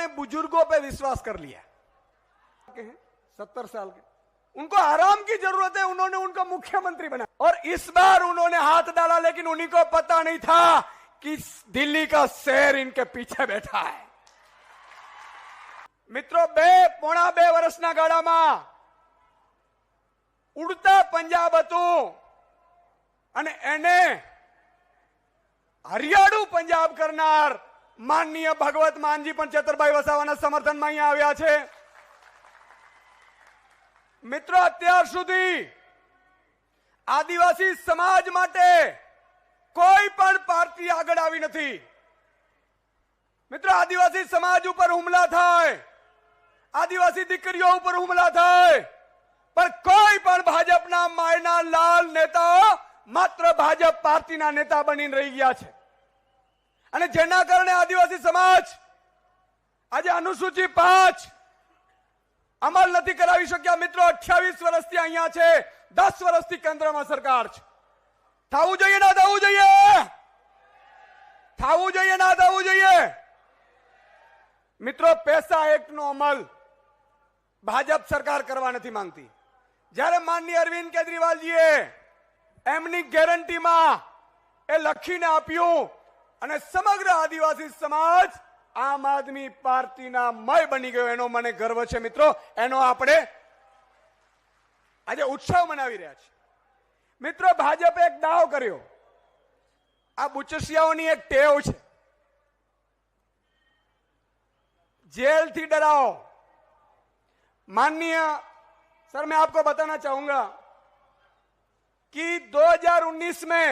उन्होंने बुजुर्गों पे विश्वास कर लिया के हैं सत्तर साल के उनको आराम की जरूरत है उन्होंने उनका मुख्यमंत्री बनाया और इस बार उन्होंने हाथ डाला लेकिन उन्हीं को पता नहीं था कि दिल्ली का शेर इनके पीछे बैठा है मित्रों મિત્રો બે પોણા બે વર્ષના ગાળામાં ઉડતા પંજાબ હતું અને एने हरियाणु पंजाब करना માનનીય ભગવત માનજી પણ ચેતરભાઈ વસાવાના સમર્થનમાં અહીંયા આવ્યા છે મિત્રો અત્યાર સુધી આદિવાસી સમાજ માટે કોઈ પણ પાર્ટી આગળ આવી નથી મિત્રો આદિવાસી સમાજ ઉપર હુમલા થાય આદિવાસી દીકરીઓ ઉપર હુમલા થાય પણ કોઈ પણ ભાજપના માયના લાલ નેતાઓ માત્ર ભાજપ પાર્ટીના નેતા બની રહી ગયા છે અને જેના કારણે આદિવાસી સમાજ આજે અનુસૂચિ પાંચ અમલ નથી કરાવી શક્યા મિત્રો અઠ્યાવીસ વર્ષથી અહીંયા છે દસ વર્ષથી કેન્દ્રમાં સરકાર છે થવું જોઈએ ના થવું જોઈએ થવું જોઈએ ના થવું જોઈએ મિત્રો પૈસા એક્ટનો અમલ ભાજપ સરકાર કરવા નથી માંગતી જ્યારે માનની અરવિંદ કેજરીવાલજીએ એમની ગેરંટીમાં એ લખીને આપ્યું અને સમગ્ર આદિવાસી સમાજ આમ આદમી પાર્ટીના મય બની ગયો એનો મને ગર્વ છે મિત્રો એનો આપણે આજે ઉત્સવ મનાવી રહ્યા છીએ મિત્રો ભાજપ એક દાવ કર્યો આ બુચસિયાઓની એક ટેવ છે જેલ થી ડરાવો માનનીય સર મેં આપકો બતાના ચાહુંગા કે 2019 મેં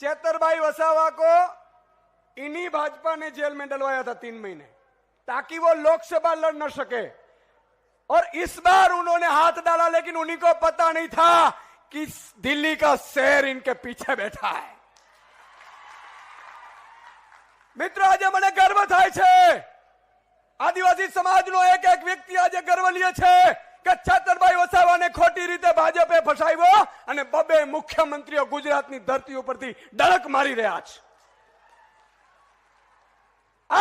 चेतर भाई वसावा को इन्हीं भाजपा ने जेल में डलवाया था तीन महीने ताकि वो लोकसभा लड़ न सके और इस बार उन्होंने हाथ डाला लेकिन उन्हीं को पता नहीं था कि दिल्ली का शहर इनके पीछे बैठा है મિત્રો आज મને गर्व થાય आदिवासी समाज नो एक એક વ્યક્તિ આજે ગર્વ લે છે કે છતરભાઈ વસાવાને ખોટી રીતે ભાજપે ફસાવ્યો અને બબે મુખ્યમંત્રીઓ ગુજરાતની ધરતી ઉપરથી ડરક મારી રહ્યા છે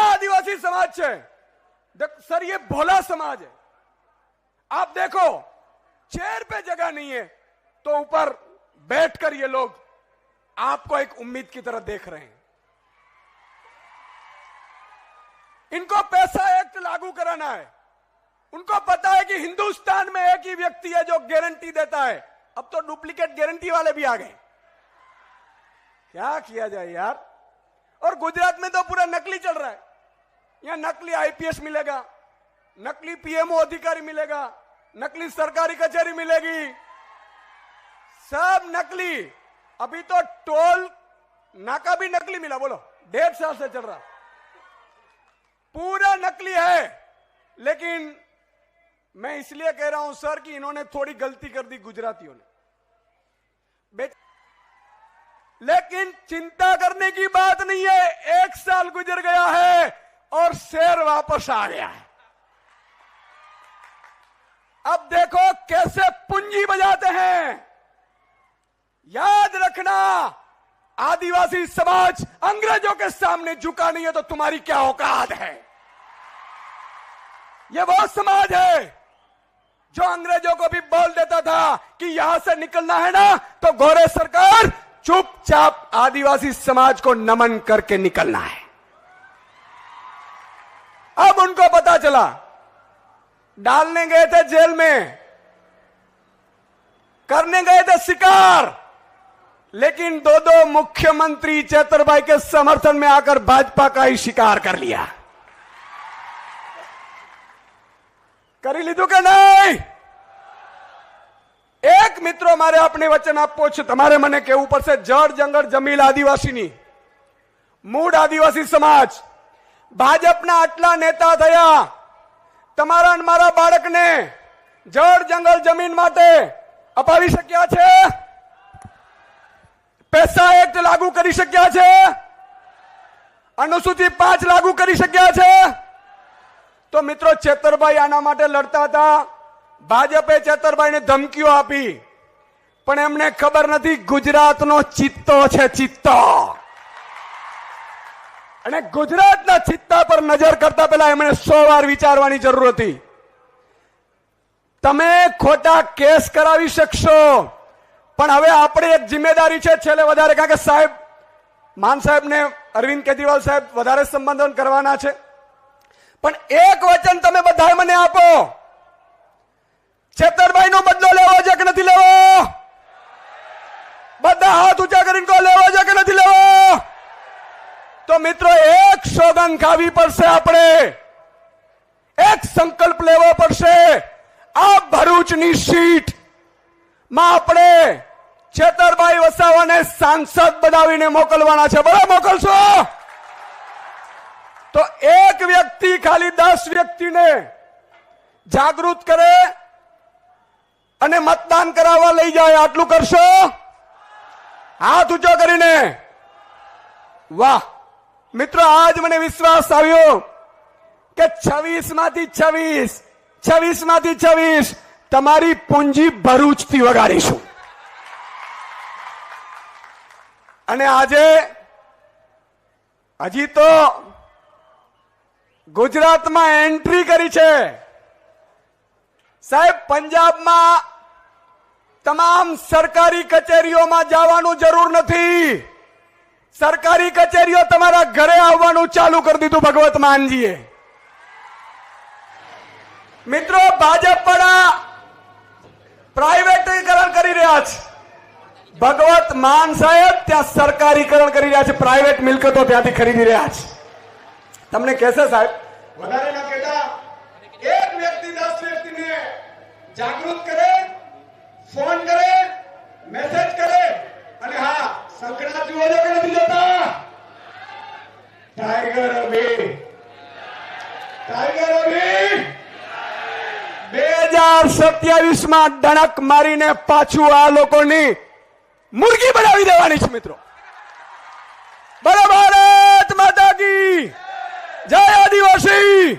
આદિવાસી સમાજ છે સર યે બોલા સમાજ है आप देखो चेयर पे जगह नहीं है तो ऊपर बैठकर ये लोग आपको एक उम्मीद की तरह देख रहे हैं इनको पैसा एक्ट लागू कराना है उनको पता है कि हिंदुस्तान में एक ही व्यक्ति है जो गारंटी देता है अब तो डुप्लीकेट गारंटी वाले भी आ गए क्या किया जाए यार और गुजरात में तो पूरा नकली चल रहा है यहां नकली आईपीएस मिलेगा नकली पीएमओ अधिकारी मिलेगा नकली सरकारी कचहरी मिलेगी सब नकली अभी तो टोल नाका भी नकली मिला बोलो डेढ़ साल से चल रहा पूरा नकली है लेकिन मैं इसलिए कह रहा हूं सर कि इन्होंने थोड़ी गलती कर दी गुजरातियों ने बेटा लेकिन चिंता करने की बात नहीं है एक साल गुजर गया है और शेर वापस आ गया है अब देखो कैसे पूंजी बजाते हैं याद रखना आदिवासी समाज अंग्रेजों के सामने झुका नहीं है तो तुम्हारी क्या औकात है यह वो समाज है जो अंग्रेजों को भी बोल देता था कि यहां से निकलना है ना तो गोरे सरकार चुपचाप आदिवासी समाज को नमन करके निकलना है अब उनको पता चला डालने गए थे जेल में करने गए थे शिकार लेकिन दो दो मुख्यमंत्री चैतरबाई के समर्थन में आकर भाजपा का ही शिकार कर लिया કરી લીધું કે નહીં એક મિત્રો મારે આપણે વચન આપવો છે તમારે મને કહેવું પડશે જળ જંગલ જમીલ આદિવાસીની મૂળ આદિવાસી સમાજ ભાજપના આટલા નેતા થયા તમારા મારા બાળકને જળ જંગલ જમીન માટે અપાવી શક્યા છે પૈસા એક્ટ લાગુ કરી શક્યા છે અનુસૂચિત પાંચ લાગુ કરી શક્યા છે તો મિત્રો છેતરભાઈ આના માટે લડતા હતા ભાજપે છેતરભાઈને ધમકીઓ આપી પણ એમને ખબર નથી ગુજરાતનો ચિત્તો છે ચિત્તો અને ગુજરાતના ચિત્તા પર નજર કરતા પહેલા એમણે સો વાર વિચારવાની જરૂર હતી તમે ખોટા કેસ કરાવી શકશો પણ હવે આપણે એક જિમ્મેદારી છે છેલ્લે વધારે કારણ કે સાહેબ માન સાહેબને અરવિંદ કેજરીવાલ સાહેબ વધારે સંબોધન કરવાના છે પણ એક વચન તમે બધા મને આપો છેતરભાઈ નો બદલો લેવો છે કે નથી લેવો બધા હાથ ઊંચા કરીને કો લેવો છે કે નથી લેવો તો મિત્રો એક સોગંદ ખાવી પડશે આપણે એક સંકલ્પ લેવો પડશે આ ભરૂચ ની સીટ માં આપણે છેતરભાઈ વસાવાને સાંસદ બનાવીને મોકલવાના છે બરાબર મોકલશો તો એક વ્યક્તિ ખાલી દસ વ્યક્તિને જાગૃત કરે અને મતદાન કરાવવા લઈ જાય આટલું કરશો હાથ ઊંચો કરીને વાહ મિત્રો આજ મને વિશ્વાસ આવ્યો કે છવ્વીસ માંથી છવ્વીસ છવ્વીસ માંથી છવ્વીસ તમારી પૂંજી ભરૂચથી વગાડીશું અને આજે હજી તો ગુજરાતમાં એન્ટ્રી કરી છે સાહેબ પંજાબમાં તમામ સરકારી કચેરીઓમાં જવાનું જરૂર નથી સરકારી કચેરીઓ તમારા ઘરે આવવાનું ચાલુ કરી દીધું ભગવત માનજીએ મિત્રો ભાજપ વાળા પ્રાઇવેટીકરણ કરી રહ્યા છે ભગવત માન સાહેબ ત્યાં સરકારીકરણ કરી રહ્યા છે પ્રાઇવેટ મિલકતો ત્યાંથી ખરીદી રહ્યા છે તમને કેસે સાહેબ વધારેમાં કેતા એક વ્યક્તિ 10 વ્યક્તિને જાગૃત કરે ફોન કરે મેસેજ કરે અને હા સંકટ જોડો કે નથી જાજર ભી જાજર ભી 2027 માં ડનક મારીને પાછું આ લોકોની મરઘી બનાવી દેવાની છે મિત્રો બરે ભારત માતા કી જય આદિવાસી